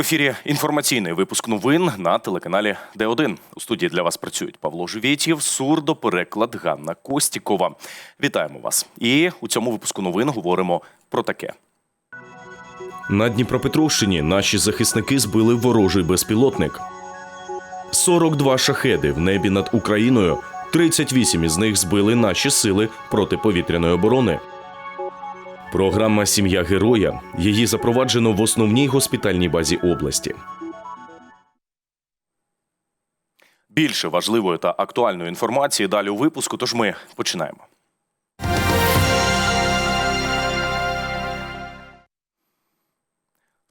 Ефірі інформаційний випуск новин на телеканалі Д1. У студії для вас працюють Павло Живєтєв, сурдопереклад Ганна Костікова. Вітаємо вас. І у цьому випуску новин говоримо про таке. На Дніпропетровщині наші захисники збили ворожий безпілотник. 42 шахеди в небі над Україною. 38 із них збили наші сили протиповітряної оборони. Програма Сім'я героя. Її запроваджено в основній госпітальній базі області. Більше важливої та актуальної інформації далі у випуску. Тож ми починаємо.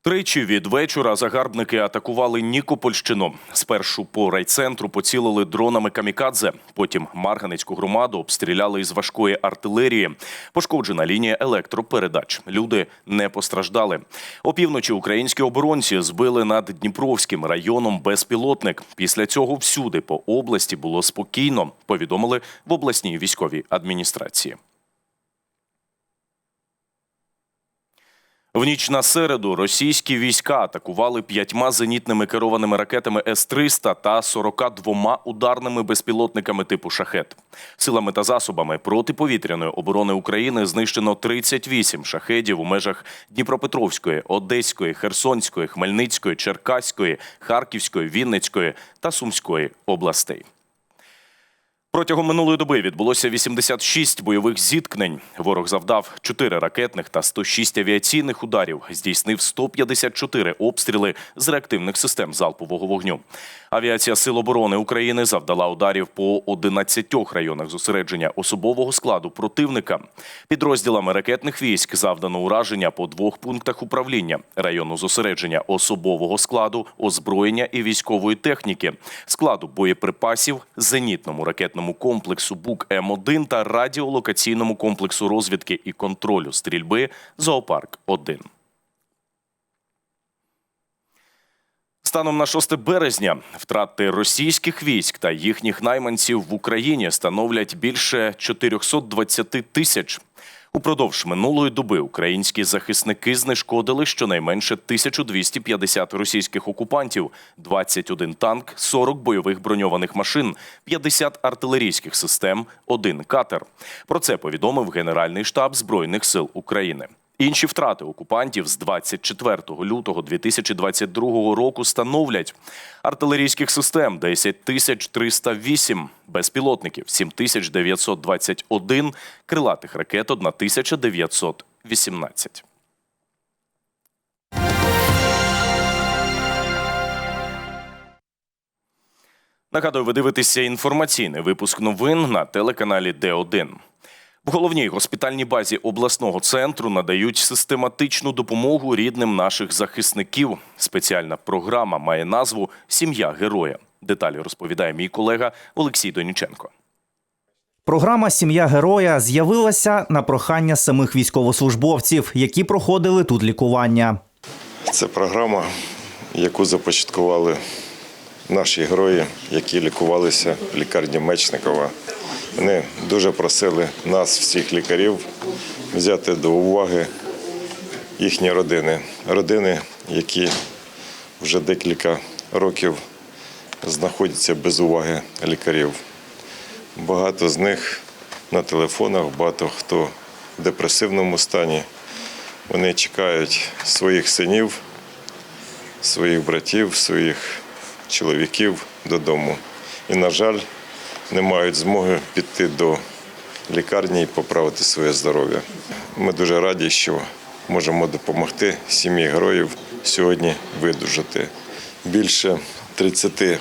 Тричі від вечора загарбники атакували Нікопольщину. Спершу по райцентру поцілили дронами камікадзе. Потім Марганецьку громаду обстріляли із важкої артилерії. Пошкоджена лінія електропередач. Люди не постраждали. Опівночі українські оборонці збили над Дніпровським районом безпілотник. Після цього всюди по області було спокійно. Повідомили в обласній військовій адміністрації. В ніч на середу російські війська атакували п'ятьма зенітними керованими ракетами С-300 та 42 ударними безпілотниками типу «Шахет». Силами та засобами протиповітряної оборони України знищено 38 шахедів у межах Дніпропетровської, Одеської, Херсонської, Хмельницької, Черкаської, Харківської, Вінницької та Сумської областей. Протягом минулої доби відбулося 86 бойових зіткнень. Ворог завдав 4 ракетних та 106 авіаційних ударів, здійснив 154 обстріли з реактивних систем залпового вогню. Авіація Сил оборони України завдала ударів по 11 районах зосередження особового складу противника. Підрозділами ракетних військ завдано ураження по двох пунктах управління району зосередження особового складу, озброєння і військової техніки, складу боєприпасів, зенітному ракетному комплексу БУК М1 та радіолокаційному комплексу розвідки і контролю стрільби Зоопарк 1 Станом на 6 березня втрати російських військ та їхніх найманців в Україні становлять більше 420 тисяч. Упродовж минулої доби українські захисники знешкодили щонайменше 1250 російських окупантів, 21 танк, 40 бойових броньованих машин, 50 артилерійських систем, один катер. Про це повідомив Генеральний штаб Збройних сил України. Інші втрати окупантів з 24 лютого 2022 року становлять артилерійських систем 10 тисяч 308, безпілотників 7 тисяч 921, крилатих ракет 1 тисяча 918. Нагадую, ви дивитеся інформаційний випуск новин на телеканалі Д1. В головній госпітальній базі обласного центру надають систематичну допомогу рідним наших захисників. Спеціальна програма має назву Сім'я героя. Деталі розповідає мій колега Олексій Доніченко. Програма Сім'я героя з'явилася на прохання самих військовослужбовців, які проходили тут лікування. Це програма, яку започаткували наші герої, які лікувалися в лікарні Мечникова. Вони дуже просили нас, всіх лікарів, взяти до уваги їхні родини. Родини, які вже декілька років знаходяться без уваги лікарів. Багато з них на телефонах, багато хто в депресивному стані. Вони чекають своїх синів, своїх братів, своїх чоловіків додому. І, на жаль, не мають змоги піти до лікарні і поправити своє здоров'я. Ми дуже раді, що можемо допомогти сім'ї героїв сьогодні видужати. Більше 30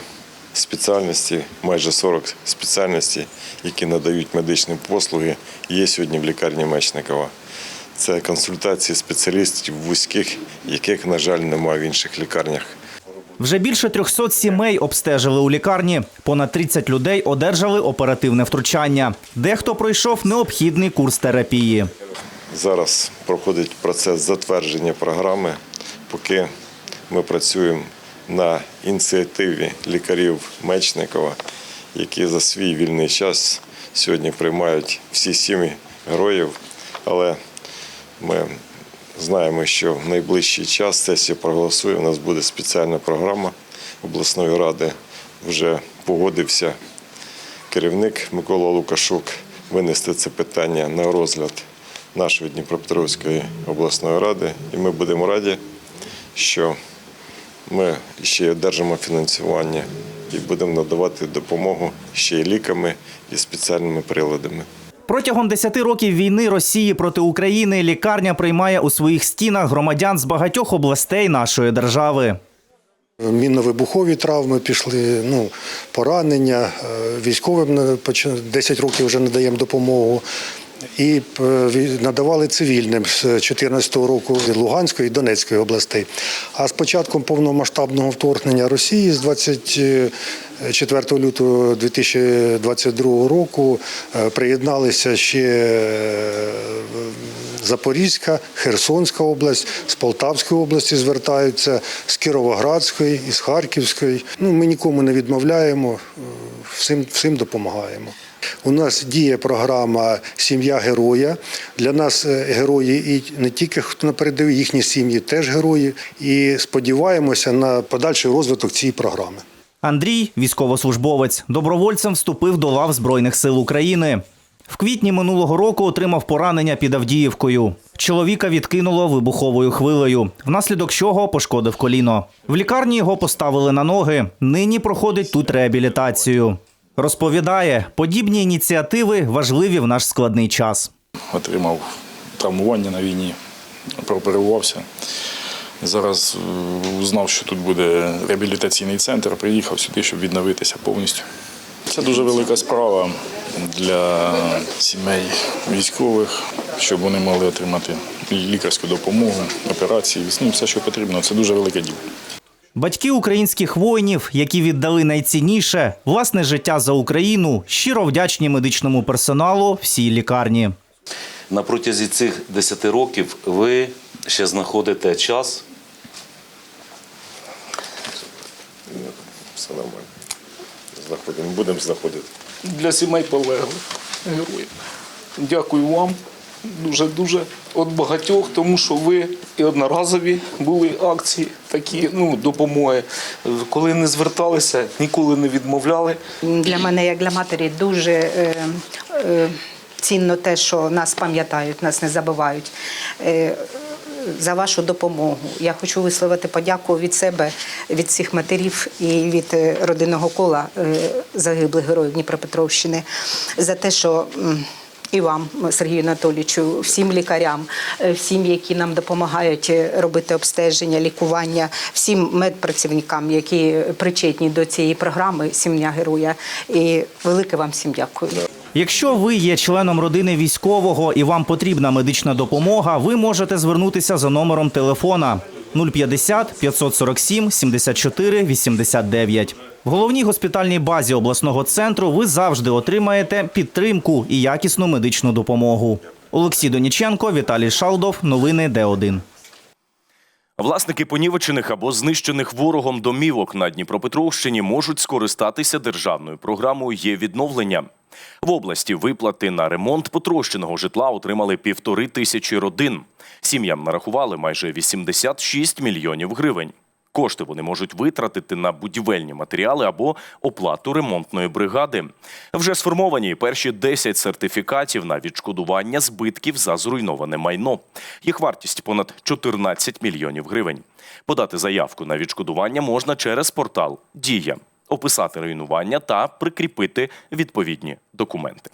спеціальностей, майже 40 спеціальностей, які надають медичні послуги, є сьогодні в лікарні Мечникова. Це консультації спеціалістів вузьких, яких, на жаль, немає в інших лікарнях. Вже більше 300 сімей обстежили у лікарні. Понад 30 людей одержали оперативне втручання. Дехто пройшов необхідний курс терапії. Зараз проходить процес затвердження програми, поки ми працюємо на ініціативі лікарів Мечникова, які за свій вільний час сьогодні приймають всі сім'ї героїв. Але ми знаємо, що в найближчий час сесія проголосує. У нас буде спеціальна програма обласної ради. Вже погодився керівник Микола Лукашук винести це питання на розгляд нашої Дніпропетровської обласної ради. І ми будемо раді, що ми ще одержимо фінансування і будемо надавати допомогу ще й ліками і спеціальними приладами. Протягом 10 років війни Росії проти України лікарня приймає у своїх стінах громадян з багатьох областей нашої держави. Мінно-вибухові травми пішли, ну, поранення, е, військовим 10 років вже надаємо допомогу. І е, надавали цивільним з 2014 року від Луганської і Донецької областей. А з початком повномасштабного вторгнення Росії з 24 лютого 2022 року е, приєдналися ще е, Запорізька, Херсонська область, з Полтавської області звертаються, з Кіровоградської, із Харківської. Ну, ми нікому не відмовляємо, е, всім, всім допомагаємо. У нас діє програма Сім'я героя. Для нас герої і не тільки хто на передовій, їхні сім'ї теж герої. І сподіваємося на подальший розвиток цієї програми. Андрій, військовослужбовець, добровольцем вступив до лав Збройних сил України. В квітні минулого року отримав поранення під Авдіївкою. Чоловіка відкинуло вибуховою хвилею, внаслідок чого пошкодив коліно. В лікарні його поставили на ноги. Нині проходить тут реабілітацію. Розповідає, подібні ініціативи важливі в наш складний час. отримав травмування на війні, прооперувався. Зараз е, узнав, що тут буде реабілітаційний центр, приїхав сюди, щоб відновитися повністю. Це дуже велика справа для сімей військових, щоб вони могли отримати лікарську допомогу, операції, ну, все, що потрібно. Це дуже велике діло. Батьки українських воїнів, які віддали найцінніше власне життя за Україну, щиро вдячні медичному персоналу всій лікарні. На протязі цих 10 років ви ще знаходите час Все нормально. Знаходимо, будемо знаходити. для сімей полеглих героїв. Дякую вам дуже-дуже від багатьох, тому що ви і одноразові були акції, такі ну, допомоги. Коли не зверталися, ніколи не відмовляли. Для мене, як для матері, дуже е, е, цінно те, що нас пам'ятають, нас не забувають. За вашу допомогу. Я хочу висловити подяку від себе, від всіх матерів і від е, родинного кола е, загиблих героїв Дніпропетровщини за те, що. І вам, Сергію Анатолійовичу, всім лікарям, е, всім, які нам допомагають робити обстеження, лікування, всім медпрацівникам, які причетні до цієї програми Сім'я героя. І велике вам всім дякую. Якщо ви є членом родини військового і вам потрібна медична допомога, ви можете звернутися за номером телефона 050 547 74 89. В головній госпітальній базі обласного центру ви завжди отримаєте підтримку і якісну медичну допомогу. Олексій Доніченко, Віталій Шалдов. Новини Д1. Власники понівечених або знищених ворогом домівок на Дніпропетровщині можуть скористатися державною програмою є відновлення. В області виплати на ремонт потрощеного житла отримали півтори тисячі родин. Сім'ям нарахували майже 86 мільйонів гривень. Кошти вони можуть витратити на будівельні матеріали або оплату ремонтної бригади. Вже сформовані перші 10 сертифікатів на відшкодування збитків за зруйноване майно. Їх вартість понад 14 мільйонів гривень. Подати заявку на відшкодування можна через портал Дія, описати руйнування та прикріпити відповідні документи.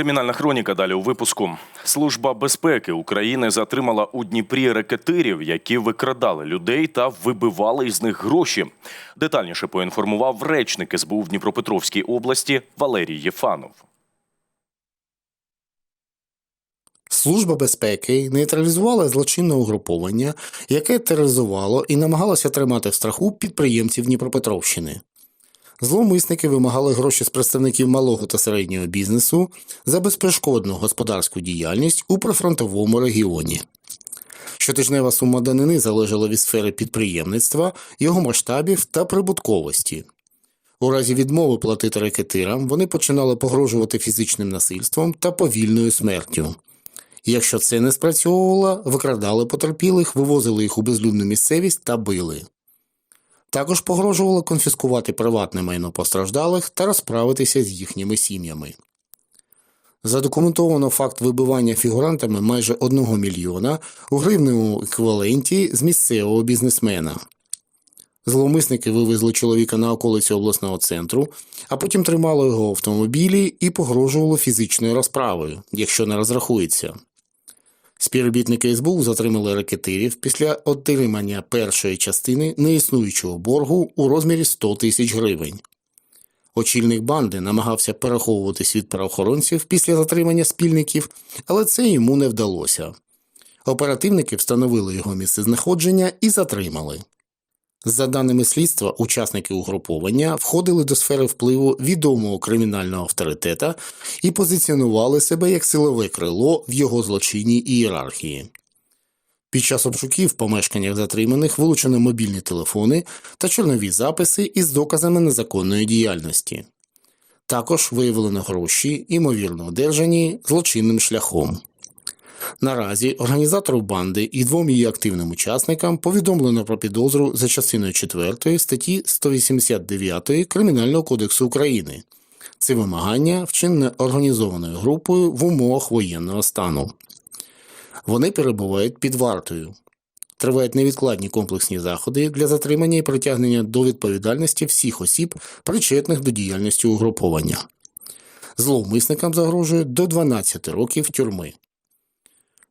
Кримінальна хроніка далі у випуску. Служба безпеки України затримала у Дніпрі рекетирів, які викрадали людей та вибивали із них гроші. Детальніше поінформував речник СБУ в Дніпропетровській області Валерій Єфанов. Служба безпеки нейтралізувала злочинне угруповання, яке тероризувало і намагалося тримати в страху підприємців Дніпропетровщини. Зловмисники вимагали гроші з представників малого та середнього бізнесу за безперешкодну господарську діяльність у прифронтовому регіоні. Щотижнева сума данини залежала від сфери підприємництва, його масштабів та прибутковості. У разі відмови платити рекетирам вони починали погрожувати фізичним насильством та повільною смертю. Якщо це не спрацьовувало, викрадали потерпілих, вивозили їх у безлюдну місцевість та били. Також погрожувало конфіскувати приватне майно постраждалих та розправитися з їхніми сім'ями. Задокументовано факт вибивання фігурантами майже 1 мільйона у гривневому еквіваленті з місцевого бізнесмена. Зловмисники вивезли чоловіка на околиці обласного центру, а потім тримали його в автомобілі і погрожували фізичною розправою, якщо не розрахується. Співробітники СБУ затримали ракетирів після отримання першої частини неіснуючого боргу у розмірі 100 тисяч гривень. Очільник банди намагався переховуватись від правоохоронців після затримання спільників, але це йому не вдалося. Оперативники встановили його місцезнаходження і затримали. За даними слідства, учасники угруповання входили до сфери впливу відомого кримінального авторитета і позиціонували себе як силове крило в його злочинній ієрархії. Під час обшуків в помешканнях затриманих вилучено мобільні телефони та чорнові записи із доказами незаконної діяльності. Також виявлено гроші, ймовірно одержані злочинним шляхом. Наразі організатору банди і двом її активним учасникам повідомлено про підозру за частиною 4 статті 189 Кримінального кодексу України. Це вимагання, вчинене організованою групою в умовах воєнного стану. Вони перебувають під вартою. Тривають невідкладні комплексні заходи для затримання і притягнення до відповідальності всіх осіб, причетних до діяльності угруповання. Зловмисникам загрожує до 12 років тюрми.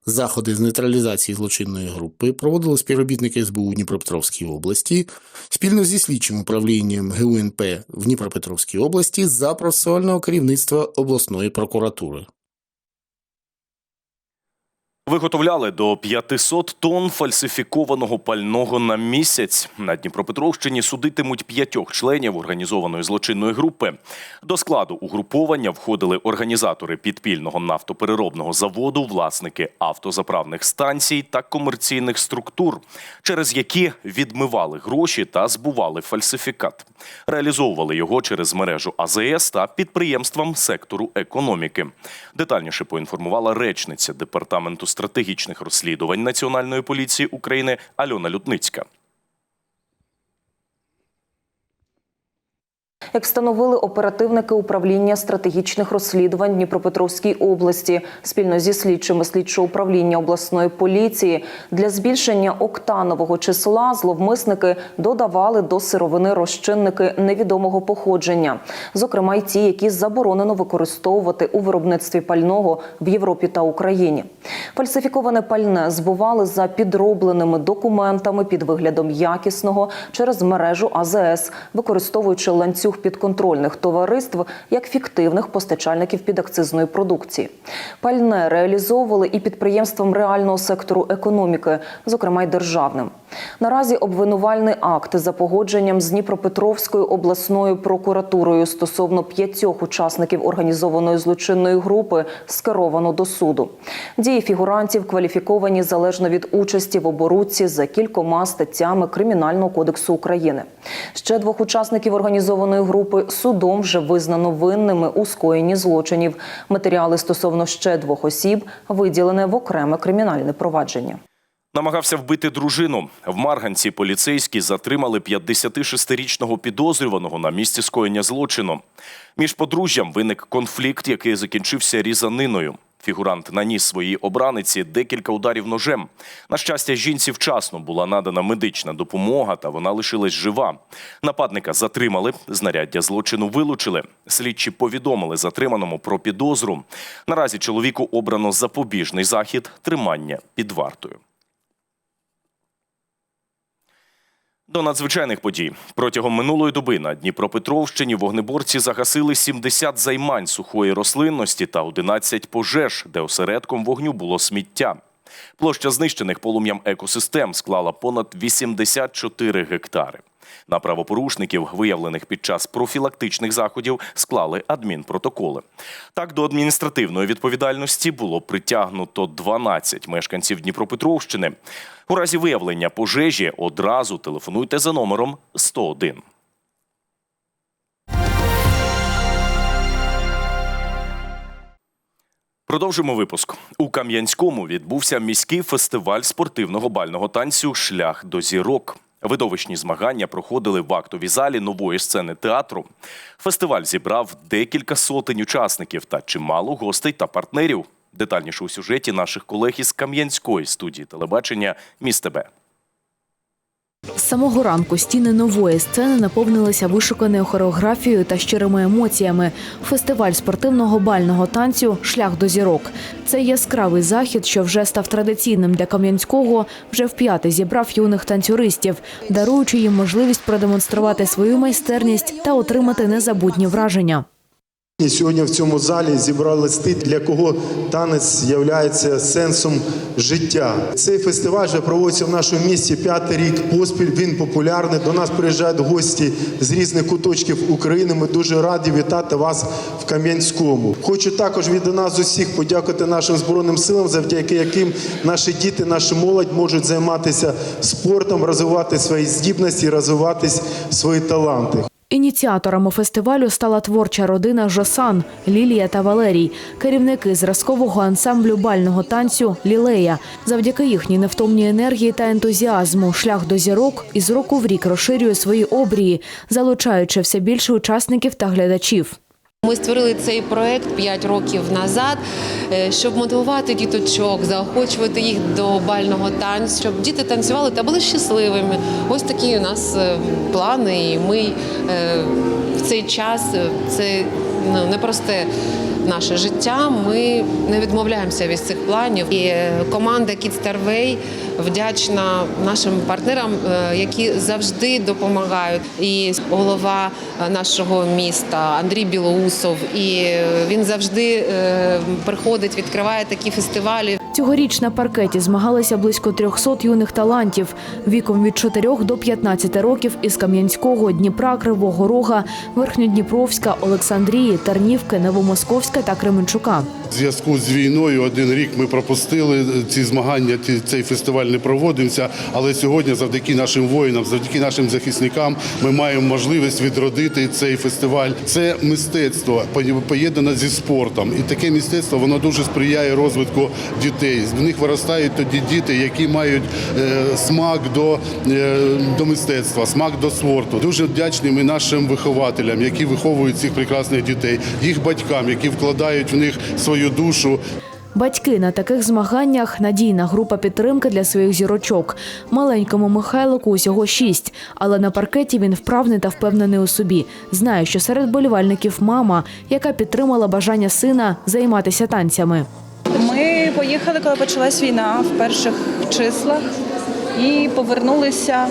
Заходи з нейтралізації злочинної групи проводили співробітники СБУ Дніпропетровській області спільно зі слідчим управлінням ГУНП в Дніпропетровській області за процесуального керівництва обласної прокуратури. Виготовляли до 500 тонн фальсифікованого пального на місяць. На Дніпропетровщині судитимуть п'ятьох членів організованої злочинної групи. До складу угруповання входили організатори підпільного нафтопереробного заводу, власники автозаправних станцій та комерційних структур, через які відмивали гроші та збували фальсифікат. Реалізовували його через мережу АЗС та підприємствам сектору економіки. Детальніше поінформувала речниця департаменту стратегічних розслідувань Національної поліції України Альона Лютницька. Як встановили оперативники управління стратегічних розслідувань Дніпропетровській області спільно зі слідчими слідчого управління обласної поліції для збільшення октанового числа зловмисники додавали до сировини розчинники невідомого походження, зокрема й ті, які заборонено використовувати у виробництві пального в Європі та Україні. Фальсифіковане пальне збували за підробленими документами під виглядом якісного через мережу АЗС, використовуючи ланцюг підконтрольних товариств як фіктивних постачальників підакцизної продукції. Пальне реалізовували і підприємствам реального сектору економіки, зокрема й державним. Наразі обвинувальний акт за погодженням з Дніпропетровською обласною прокуратурою стосовно п'ятьох учасників організованої злочинної групи скеровано до суду. Дії фігурантів кваліфіковані залежно від участі в оборудці за кількома статтями Кримінального кодексу України. Ще двох учасників організованої групи судом вже визнано винними у скоєнні злочинів. Матеріали стосовно ще двох осіб виділене в окреме кримінальне провадження. Намагався вбити дружину. В Марганці поліцейські затримали 56-річного підозрюваного на місці скоєння злочину. Між подружжям виник конфлікт, який закінчився різаниною. Фігурант наніс своїй обраниці декілька ударів ножем. На щастя, жінці вчасно була надана медична допомога, та вона лишилась жива. Нападника затримали, знаряддя злочину вилучили. Слідчі повідомили затриманому про підозру. Наразі чоловіку обрано запобіжний захід тримання під вартою. До надзвичайних подій протягом минулої доби на Дніпропетровщині вогнеборці загасили 70 займань сухої рослинності та 11 пожеж, де осередком вогню було сміття. Площа знищених полум'ям екосистем склала понад 84 гектари. На правопорушників, виявлених під час профілактичних заходів, склали адмінпротоколи. Так до адміністративної відповідальності було притягнуто 12 мешканців Дніпропетровщини. У разі виявлення пожежі одразу телефонуйте за номером 101. Продовжимо випуск. У Кам'янському відбувся міський фестиваль спортивного бального танцю Шлях до зірок. Видовищні змагання проходили в актовій залі нової сцени театру. Фестиваль зібрав декілька сотень учасників та чимало гостей та партнерів. Детальніше у сюжеті наших колег із Кам'янської студії телебачення Міст ТБ. З самого ранку стіни нової сцени наповнилися вишуканою хореографією та щирими емоціями. Фестиваль спортивного бального танцю Шлях до зірок. Цей яскравий захід, що вже став традиційним для Кам'янського, вже вп'яте зібрав юних танцюристів, даруючи їм можливість продемонструвати свою майстерність та отримати незабутні враження. Сьогодні в цьому залі зібрались ті, для кого танець є сенсом життя. Цей фестиваль вже проводиться в нашому місті п'ятий рік поспіль. Він популярний. До нас приїжджають гості з різних куточків України. Ми дуже раді вітати вас в Кам'янському. Хочу також від нас усіх подякувати нашим збройним силам, завдяки яким наші діти, наша молодь можуть займатися спортом, розвивати свої здібності, розвивати свої таланти. Ініціаторами фестивалю стала творча родина Жосан Лілія та Валерій, керівники зразкового ансамблю бального танцю Лілея. Завдяки їхній невтомній енергії та ентузіазму шлях до зірок із року в рік розширює свої обрії, залучаючи все більше учасників та глядачів. Ми створили цей проект 5 років назад, е, щоб мотивувати діточок, заохочувати їх до бального танцю, щоб діти танцювали та були щасливими. Ось такі у нас е, плани. І ми е, в цей час це ну, непросте наше життя. Ми не відмовляємося від цих планів. І е, команда Kids Starway вдячна нашим партнерам, е, які завжди допомагають. І голова е, нашого міста Андрій Білоусов. І він завжди приходить, відкриває такі фестивалі. Цьогоріч на паркеті змагалися близько 300 юних талантів віком від 4 до 15 років із Кам'янського, Дніпра, Кривого Рога, Верхньодніпровська, Олександрії, Тарнівки, Новомосковська та Кременчука. В зв'язку з війною один рік ми пропустили ці змагання. Цей фестиваль не проводився. Але сьогодні, завдяки нашим воїнам, завдяки нашим захисникам, ми маємо можливість відродити цей фестиваль. Це мистецтво поєднане зі спортом, і таке мистецтво воно дуже сприяє розвитку дітей. В них виростають тоді діти, які мають е, смак до, е, до мистецтва, смак до спорту. Дуже вдячні ми нашим вихователям, які виховують цих прекрасних дітей, їх батькам, які вкладають в них свою душу. Батьки на таких змаганнях надійна група підтримки для своїх зірочок. Маленькому Михайлику усього шість, але на паркеті він вправний та впевнений у собі. Знає, що серед болівальників мама, яка підтримала бажання сина займатися танцями. Ми поїхали, коли почалась війна в перших числах і повернулися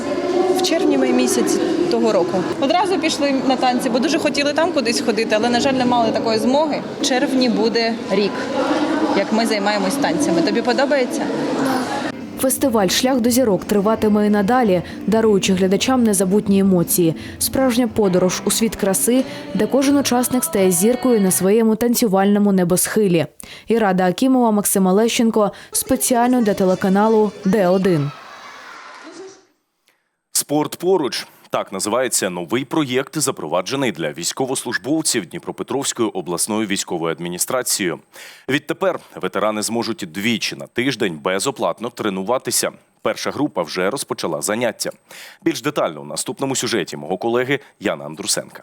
в червні ми місяці того року. Одразу пішли на танці, бо дуже хотіли там кудись ходити, але, на жаль, не мали такої змоги. В червні буде рік, як ми займаємось танцями. Тобі подобається? Фестиваль Шлях до зірок триватиме і надалі, даруючи глядачам незабутні емоції. Справжня подорож у світ краси, де кожен учасник стає зіркою на своєму танцювальному небосхилі. Ірада Акімова, Максима Лещенко спеціально для телеканалу Д1. Спорт поруч. Так називається новий проєкт, запроваджений для військовослужбовців Дніпропетровської обласної військової адміністрації. Відтепер ветерани зможуть двічі на тиждень безоплатно тренуватися. Перша група вже розпочала заняття. Більш детально у наступному сюжеті мого колеги Яна Андрусенка.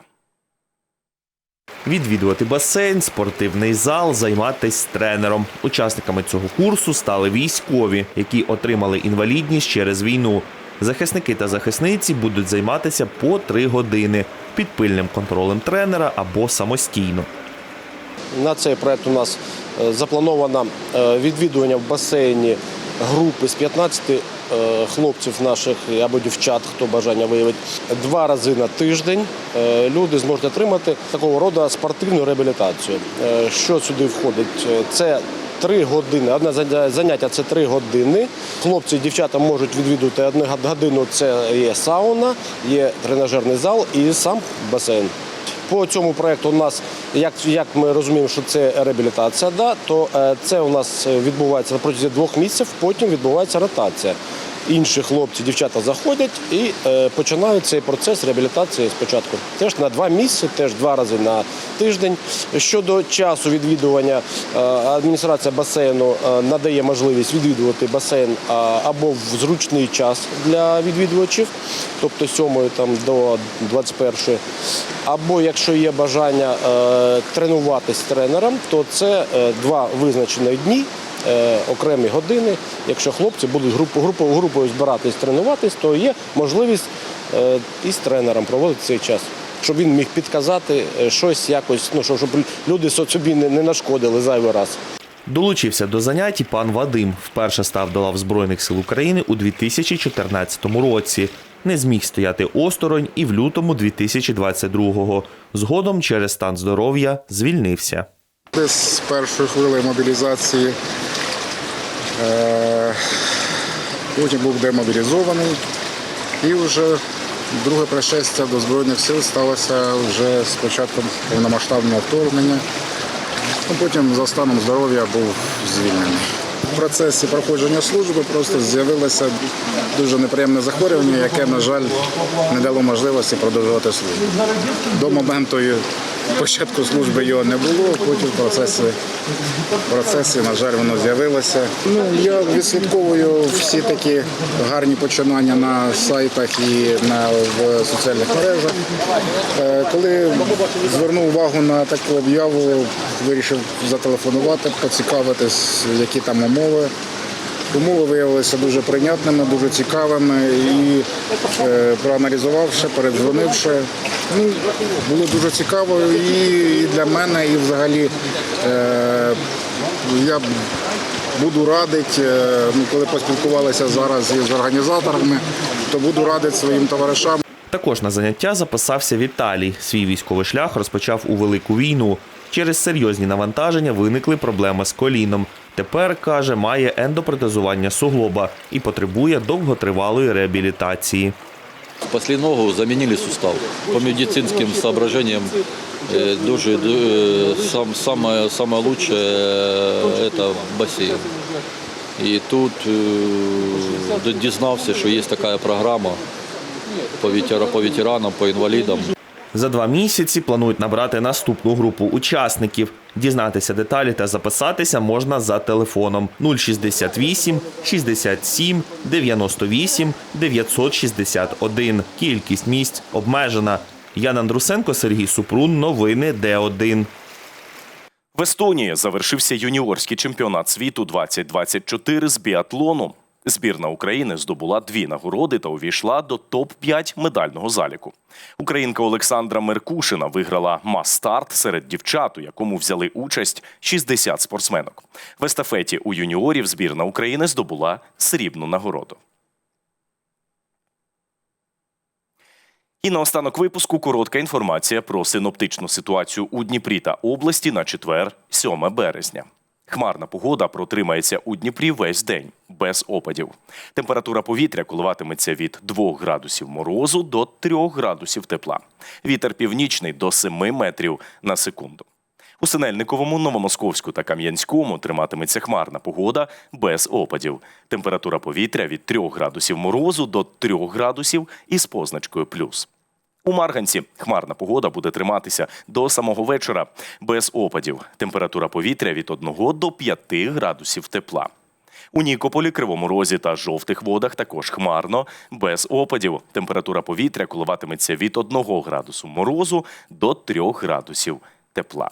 Відвідувати басейн, спортивний зал, займатися тренером. Учасниками цього курсу стали військові, які отримали інвалідність через війну. Захисники та захисниці будуть займатися по три години під пильним контролем тренера або самостійно. На цей проект у нас е, заплановано е, відвідування в басейні групи з 15 е, хлопців наших або дівчат, хто бажання виявить, два рази на тиждень люди зможуть отримати такого роду спортивну реабілітацію. Що сюди входить? Це Три години. Одне заняття це три години. Хлопці і дівчата можуть відвідувати одну годину. Це є сауна, є тренажерний зал і сам басейн. По цьому проєкту у нас, як, ми розуміємо, що це реабілітація, то е, це у нас відбувається протязі двох місяців, потім відбувається ротація. Інші хлопці, дівчата заходять і е, починають цей процес реабілітації спочатку. Теж на два місяці, теж два рази на тиждень. Щодо часу відвідування, е, адміністрація басейну е, надає можливість відвідувати басейн або в зручний час для відвідувачів, тобто 7 там, до 21 або якщо є бажання тренуватись тренером, то це два визначені дні, окремі години. Якщо хлопці будуть групу, групу, групою збиратись тренуватись, то є можливість е, із тренером проводити цей час. Щоб він міг підказати е, щось якось, ну щоб щоб люди собі не, не нашкодили зайвий раз. Долучився до занять і пан Вадим. Вперше став до лав Збройних сил України у 2014 році. Не зміг стояти осторонь і в лютому 2022-го. Згодом через стан здоров'я звільнився. Десь з першої хвилини мобілізації. Е, Потім був демобілізований. І вже друге пришестя до Збройних сил сталося вже з початком повномасштабного вторгнення. Ну, Потім за станом здоров'я був звільнений. В процесі проходження служби просто з'явилося дуже неприємне захворювання, яке, на жаль, не дало можливості продовжувати службу. До моменту початку служби його не було, потім в процесі, процесі на жаль, воно з'явилося. Ну, я відслідковую всі такі гарні починання на сайтах і на, в соціальних мережах. Е, Коли звернув увагу на таку об'яву, вирішив зателефонувати, поцікавитись, які там умови. Умови виявилися дуже прийнятними, дуже цікавими і е, проаналізувавши, передзвонивши. Ну, було дуже цікаво і, для мене, і взагалі е, я буду радити, е, ну, коли поспілкувалися зараз із організаторами, то буду радити своїм товаришам. Також на заняття записався Віталій. Свій військовий шлях розпочав у Велику війну. Через серйозні навантаження виникли проблеми з коліном. Тепер, каже, має ендопротезування суглоба і потребує довготривалої реабілітації. Спасли ногу, заменили сустав. По медицинским соображениям э, дуже, э, сам, самое, самое лучшее э, это бассейн. И тут э, дізнався, що є така програма по, ветера, по ветеранам, по інвалідам. За два місяці планують набрати наступну групу учасників. Дізнатися деталі та записатися можна за телефоном 068 67 98 961. Кількість місць обмежена. Ян Андрусенко, Сергій Супрун. Новини Д1. В Естонії завершився юніорський чемпіонат світу 2024 з біатлону. Збірна України здобула дві нагороди та увійшла до топ-5 медального заліку. Українка Олександра Меркушина виграла мас-старт серед дівчат, у якому взяли участь 60 спортсменок. В естафеті у юніорів збірна України здобула срібну нагороду. І наостанок випуску коротка інформація про синоптичну ситуацію у Дніпрі та області на четвер, 7 березня. Хмарна погода протримається у Дніпрі весь день без опадів. Температура повітря коливатиметься від 2 градусів морозу до 3 градусів тепла. Вітер північний до 7 метрів на секунду. У Синельниковому, Новомосковську та Кам'янському триматиметься хмарна погода без опадів. Температура повітря від 3 градусів морозу до 3 градусів із позначкою плюс. У Марганці хмарна погода буде триматися до самого вечора без опадів. Температура повітря від 1 до 5 градусів тепла. У Нікополі, Кривому Розі та жовтих водах також хмарно, без опадів. Температура повітря коливатиметься від 1 градусу морозу до 3 градусів тепла.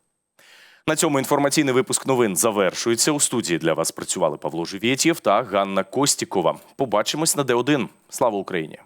На цьому інформаційний випуск новин завершується. У студії для вас працювали Павло Живєтєв та Ганна Костікова. Побачимось на Д1. Слава Україні!